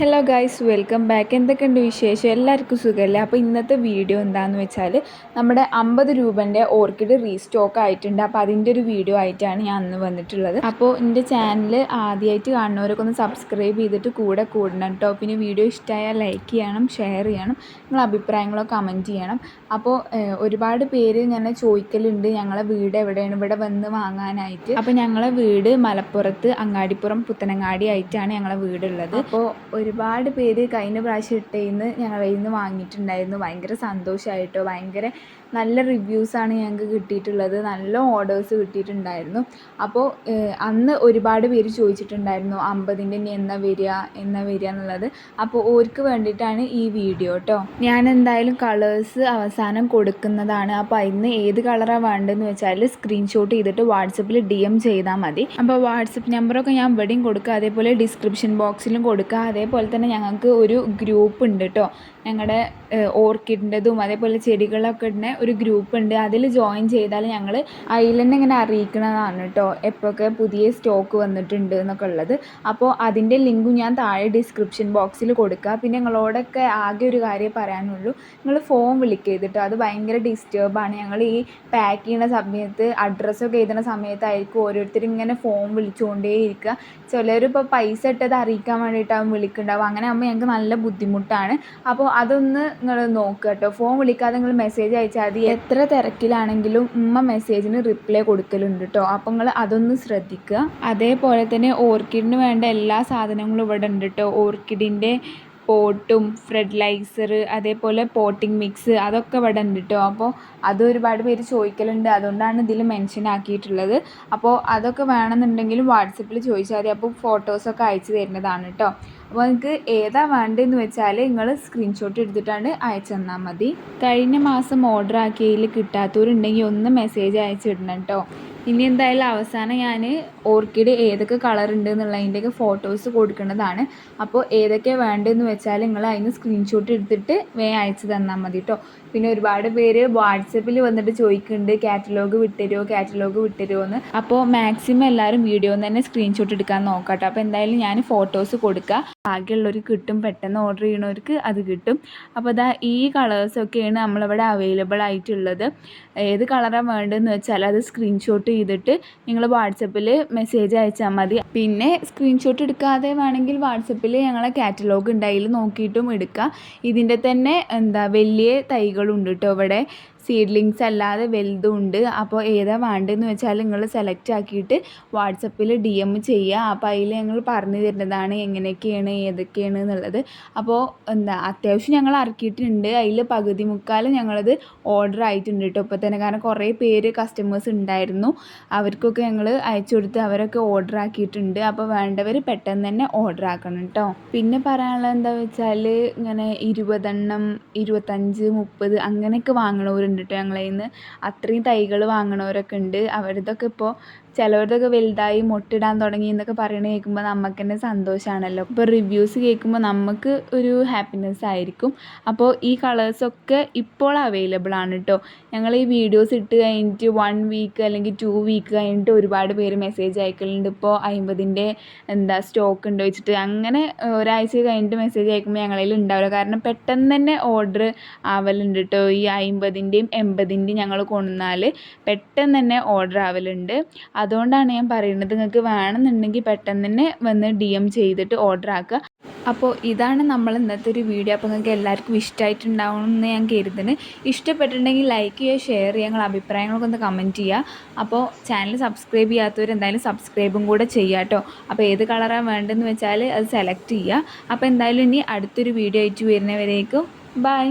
Hello guys welcome back എന്തൊക്കെയുണ്ട് വിശേഷം? എല്ലാവർക്കും സുഖമല്ലേ? അപ്പോൾ ഇന്നത്തെ വീഡിയോ എന്താണെന്ന് വെച്ചാൽ നമ്മുടെ അമ്പത് രൂപന്റെ ഓർക്കിഡ് റീസ്റ്റോക്ക് ആയിട്ടുണ്ട്. അപ്പോൾ അതിന്റെ ഒരു വീഡിയോ ആയിട്ടാണ് ഞാൻ അന്ന് വന്നിട്ടുള്ളത്. അപ്പോൾ എന്റെ ചാനൽ ആദ്യമായിട്ട് കാണുന്നവരൊക്കെ ഒന്ന് സബ്സ്ക്രൈബ് ചെയ്തിട്ട് കൂടെ കൂടണം കേട്ടോ. പിന്നെ വീഡിയോ ഇഷ്ടമായാൽ ലൈക്ക് ചെയ്യണം ഷെയർ ചെയ്യണം നിങ്ങളെ അഭിപ്രായങ്ങളോ കമന്റ് ചെയ്യണം. അപ്പോൾ ഒരുപാട് പേര് ഇങ്ങനെ ചോദിക്കലുണ്ട് ഞങ്ങളെ വീട് എവിടെയാണ്? ഇവിടെ വന്ന് വാങ്ങാനായിട്ട്. അപ്പോൾ ഞങ്ങളെ വീട് മലപ്പുറത്ത് അങ്ങാടിപ്പുറം പുത്തനങ്ങാടി ആയിട്ടാണ് ഞങ്ങളെ വീടുള്ളത്. അപ്പോൾ ഒരുപാട് പേര് കഴിഞ്ഞ പ്രാവശ്യം ഇട്ടേന്ന് ഞങ്ങളെ നിന്ന് വാങ്ങിയിട്ടുണ്ടായിരുന്നു. ഭയങ്കര സന്തോഷമായിട്ടോ ഭയങ്കര നല്ല റിവ്യൂസാണ് ഞങ്ങൾക്ക് കിട്ടിയിട്ടുള്ളത്. നല്ല ഓർഡേഴ്സ് കിട്ടിയിട്ടുണ്ടായിരുന്നു. അപ്പോൾ അന്ന് ഒരുപാട് പേര് ചോദിച്ചിട്ടുണ്ടായിരുന്നു അമ്പതിന്റെ ഇനി എന്നാ വരിക എന്നാ വരിക എന്നുള്ളത്. അപ്പോൾ ഓർക്ക് വേണ്ടിയിട്ടാണ് ഈ വീഡിയോ കേട്ടോ ഞാൻ എന്തായാലും കളേഴ്സ് അവസാനം കൊടുക്കുന്നതാണ്. അപ്പോൾ അതിന് ഏത് കളറാണ് വേണ്ടതെന്ന് വെച്ചാൽ സ്ക്രീൻഷോട്ട് ചെയ്തിട്ട് വാട്സപ്പിൽ ഡി എം ചെയ്താൽ മതി. അപ്പോൾ വാട്സപ്പ് നമ്പറൊക്കെ ഞാൻ ഇവിടെയും കൊടുക്കുക അതേപോലെ ഡിസ്ക്രിപ്ഷൻ ബോക്സിലും കൊടുക്കുക അതേപോലെ തന്നെ ഞങ്ങൾക്ക് ഒരു ഗ്രൂപ്പ് ഉണ്ട് കേട്ടോ ഞങ്ങളുടെ ഓർക്കിഡിന്റെതും അതേപോലെ ചെടികളൊക്കെ ഇടുന്ന ഒരു ഗ്രൂപ്പ് ഉണ്ട്. അതിൽ ജോയിൻ ചെയ്താൽ ഞങ്ങൾ തന്നെ ഇങ്ങനെ അറിയിക്കുന്നതാണ് കേട്ടോ എപ്പോഴൊക്കെ പുതിയ സ്റ്റോക്ക് വന്നിട്ടുണ്ട് എന്നൊക്കെ ഉള്ളത്. അപ്പോൾ അതിന്റെ ലിങ്കും ഞാൻ താഴെ ഡിസ്ക്രിപ്ഷൻ ബോക്സിൽ കൊടുക്കുക പിന്നെ നിങ്ങളോടൊക്കെ ആകെ ഒരു കാര്യം പറയാനുള്ളൂ. നിങ്ങൾ ഫോൺ വിളിക്കരുത് കേട്ടോ അത് ഭയങ്കര ഡിസ്റ്റേബാണ് ഞങ്ങൾ ഈ പാക്ക് ചെയ്യുന്ന സമയത്ത് അഡ്രസ്സൊക്കെ എഴുതുന്ന സമയത്തായിരിക്കും ഓരോരുത്തരും ഇങ്ങനെ ഫോൺ വിളിച്ചുകൊണ്ടേ ഇരിക്കുക ചിലർ ഇപ്പോൾ പൈസ ഇട്ടത് അറിയിക്കാൻ വേണ്ടിയിട്ടാവും വിളിക്കുന്നുണ്ടാവും അങ്ങനെ ആകുമ്പോൾ ഞങ്ങൾക്ക് നല്ല ബുദ്ധിമുട്ടാണ്. അപ്പോൾ അതൊന്ന് നിങ്ങൾ നോക്കുക കേട്ടോ. ഫോൺ വിളിക്കാതെ നിങ്ങൾ മെസ്സേജ് അയച്ചാൽ മതി. എത്ര തിരക്കിലാണെങ്കിലും ഉമ്മ മെസ്സേജിന് റിപ്ലൈ കൊടുക്കലുണ്ട് കേട്ടോ. അപ്പം നിങ്ങൾ അതൊന്ന് ശ്രദ്ധിക്കുക. അതേപോലെ തന്നെ ഓർക്കിഡിന് വേണ്ട എല്ലാ സാധനങ്ങളും ഇവിടെ ഉണ്ട് കേട്ടോ. ഓർക്കിഡിന്റെ പോട്ടും ഫ്രെഡ്ലൈസർ അതേപോലെ പോട്ടിംഗ് മിക്സ് അതൊക്കെ ഇവിടെ ഉണ്ട് കേട്ടോ. അപ്പോൾ അത് ഒരുപാട് പേര് ചോദിക്കലുണ്ട്. അതുകൊണ്ടാണ് ഇതിൽ മെൻഷൻ ആക്കിയിട്ടുള്ളത്. അപ്പോൾ അതൊക്കെ വേണമെന്നുണ്ടെങ്കിലും വാട്സപ്പിൽ ചോദിച്ചാൽ മതി. അപ്പോൾ ഫോട്ടോസൊക്കെ അയച്ചു തരുന്നതാണ് കേട്ടോ. അപ്പോൾ നിങ്ങൾക്ക് ഏതാ വേണ്ടതെന്ന് വെച്ചാൽ നിങ്ങൾ സ്ക്രീൻഷോട്ട് എടുത്തിട്ടാണ് അയച്ചു തന്നാൽ മതി. കഴിഞ്ഞ മാസം ഓർഡർ ആക്കിയതിൽ കിട്ടാത്തവരുണ്ടെങ്കിൽ ഒന്ന് മെസ്സേജ് അയച്ചിടണം കേട്ടോ ഇനി എന്തായാലും അവസാനം ഞാൻ ഓർക്കിഡ് ഏതൊക്കെ കളർ ഉണ്ട് എന്നുള്ളതിന്റെയൊക്കെ ഫോട്ടോസ് കൊടുക്കുന്നതാണ്. അപ്പോൾ ഏതൊക്കെ വേണ്ടതെന്ന് വെച്ചാൽ നിങ്ങൾ അതിന് സ്ക്രീൻഷോട്ട് എടുത്തിട്ട് വേ അയച്ചു തന്നാൽ മതി കേട്ടോ പിന്നെ ഒരുപാട് പേര് വാട്സപ്പിൽ വന്നിട്ട് ചോദിക്കുന്നുണ്ട് കാറ്റലോഗ് വിട്ടരുമോ കാറ്റലോഗ് വിട്ടരുമോ എന്ന്. അപ്പോൾ മാക്സിമം എല്ലാവരും വീഡിയോ തന്നെ സ്ക്രീൻഷോട്ട് എടുക്കാൻ നോക്കാം കേട്ടോ അപ്പോൾ എന്തായാലും ഞാൻ ഫോട്ടോസ് കൊടുക്കുക ആകെയുള്ളവർക്ക് കിട്ടും. പെട്ടെന്ന് ഓർഡർ ചെയ്യണവർക്ക് അത് കിട്ടും. അപ്പോൾ ഇതാ ഈ കളേഴ്സൊക്കെയാണ് നമ്മളിവിടെ അവൈലബിൾ ആയിട്ടുള്ളത്. ഏത് കളറാണ് വേണ്ടതെന്ന് വെച്ചാൽ അത് സ്ക്രീൻഷോട്ട് ചെയ്തിട്ട് നിങ്ങൾ വാട്സപ്പിൽ മെസ്സേജ് അയച്ചാൽ മതി. പിന്നെ സ്ക്രീൻഷോട്ട് എടുക്കാതെ വേണമെങ്കിൽ വാട്സപ്പിൽ ഞങ്ങളെ കാറ്റലോഗ് ഉണ്ടായി നോക്കിയിട്ടും എടുക്കാം. ഇതിന്റെ തന്നെ എന്താ വലിയ തൈകളുണ്ട് കേട്ടോ ഇവിടെ. സീഡ്ലിങ്സ് അല്ലാതെ വലുതും ഉണ്ട്. അപ്പോൾ ഏതാ വേണ്ടതെന്ന് വെച്ചാൽ നിങ്ങൾ സെലക്ട് ആക്കിയിട്ട് വാട്സപ്പിൽ ഡി എം ചെയ്യുക. അപ്പോൾ അതിൽ ഞങ്ങൾ പറഞ്ഞു തരുന്നതാണ് എങ്ങനെയൊക്കെയാണ് ഏതൊക്കെയാണ് എന്നുള്ളത്. അപ്പോൾ എന്താ അത്യാവശ്യം ഞങ്ങൾ ഇറക്കിയിട്ടുണ്ട് അതിൽ പകുതി മുക്കാലും ഞങ്ങളത് ഓർഡർ ആയിട്ടുണ്ട് കേട്ടോ. ഇപ്പോൾ തന്നെ കാരണം കുറേ പേര് കസ്റ്റമേഴ്സ് ഉണ്ടായിരുന്നു. അവർക്കൊക്കെ ഞങ്ങൾ അയച്ചു കൊടുത്ത് അവരൊക്കെ ഓർഡർ ആക്കിയിട്ടുണ്ട്. അപ്പോൾ വേണ്ടവർ പെട്ടെന്ന് തന്നെ ഓർഡർ ആക്കണം കേട്ടോ. പിന്നെ പറയാനുള്ളത് എന്താ വെച്ചാൽ ഇങ്ങനെ ഇരുപതെണ്ണം ഇരുപത്തഞ്ച് മുപ്പത് അങ്ങനെയൊക്കെ വാങ്ങണവരുണ്ട് കേട്ടോ ഞങ്ങളെ നിന്ന് അത്രയും തൈകൾ വാങ്ങണവരൊക്കെ ഉണ്ട്. അവരതൊക്കെ ഇപ്പോൾ ചിലവരതൊക്കെ വലുതായി മൊട്ടിടാൻ തുടങ്ങി എന്നൊക്കെ പറയണ കേൾക്കുമ്പോൾ നമുക്ക് തന്നെ സന്തോഷമാണല്ലോ ഇപ്പോൾ റിവ്യൂസ് കേൾക്കുമ്പോൾ നമുക്ക് ഒരു ഹാപ്പിനെസ് ആയിരിക്കും. അപ്പോൾ ഈ കളേഴ്സൊക്കെ ഇപ്പോൾ അവൈലബിൾ ആണ് കേട്ടോ ഞങ്ങൾ ഈ വീഡിയോസ് ഇട്ട് കഴിഞ്ഞിട്ട് വൺ വീക്ക് അല്ലെങ്കിൽ ടു വീക്ക് കഴിഞ്ഞിട്ട് ഒരുപാട് പേര് മെസ്സേജ് അയക്കലുണ്ട്. ഇപ്പോൾ അമ്പതിന്റെ എന്താ സ്റ്റോക്ക് ഉണ്ട് വെച്ചിട്ട്. അങ്ങനെ ഒരാഴ്ച കഴിഞ്ഞിട്ട് മെസ്സേജ് അയക്കുമ്പോൾ ഞങ്ങളിൽ ഉണ്ടാവില്ല കാരണം പെട്ടെന്ന് തന്നെ ഓർഡർ ആവലുണ്ട് കേട്ടോ ഈ അമ്പതിന്റെയും എൺപതിന്റെയും ഞങ്ങൾ കൊണ്ടുവന്നാൽ പെട്ടെന്ന് തന്നെ ഓർഡർ ആവലുണ്ട്. അതുകൊണ്ടാണ് ഞാൻ പറയുന്നത് നിങ്ങൾക്ക് വേണമെന്നുണ്ടെങ്കിൽ പെട്ടെന്ന് തന്നെ വന്ന് ഡി എം ചെയ്തിട്ട് ഓർഡർ ആക്കുക. അപ്പോൾ ഇതാണ് നമ്മൾ ഇന്നത്തെ ഒരു വീഡിയോ അപ്പോൾ നിങ്ങൾക്ക് എല്ലാവർക്കും ഇഷ്ടമായിട്ടുണ്ടാവണം എന്ന് ഞാൻ കരുതുന്നു. ഇഷ്ടപ്പെട്ടിട്ടുണ്ടെങ്കിൽ ലൈക്ക് ചെയ്യുക ഷെയർ ചെയ്യുക നിങ്ങളുടെ അഭിപ്രായങ്ങളൊക്കെ ഒന്ന് കമന്റ് ചെയ്യുക. അപ്പോൾ ചാനൽ സബ്സ്ക്രൈബ് ചെയ്യാത്തവർ എന്തായാലും സബ്സ്ക്രൈബും കൂടെ ചെയ്യുക കേട്ടോ. അപ്പോൾ ഏത് കളറാണ് വേണ്ടതെന്ന് വെച്ചാൽ അത് സെലക്ട് ചെയ്യുക. അപ്പോൾ എന്തായാലും ഇനി അടുത്തൊരു വീഡിയോ ആയിട്ട് വരുന്നവരേക്കും ബൈ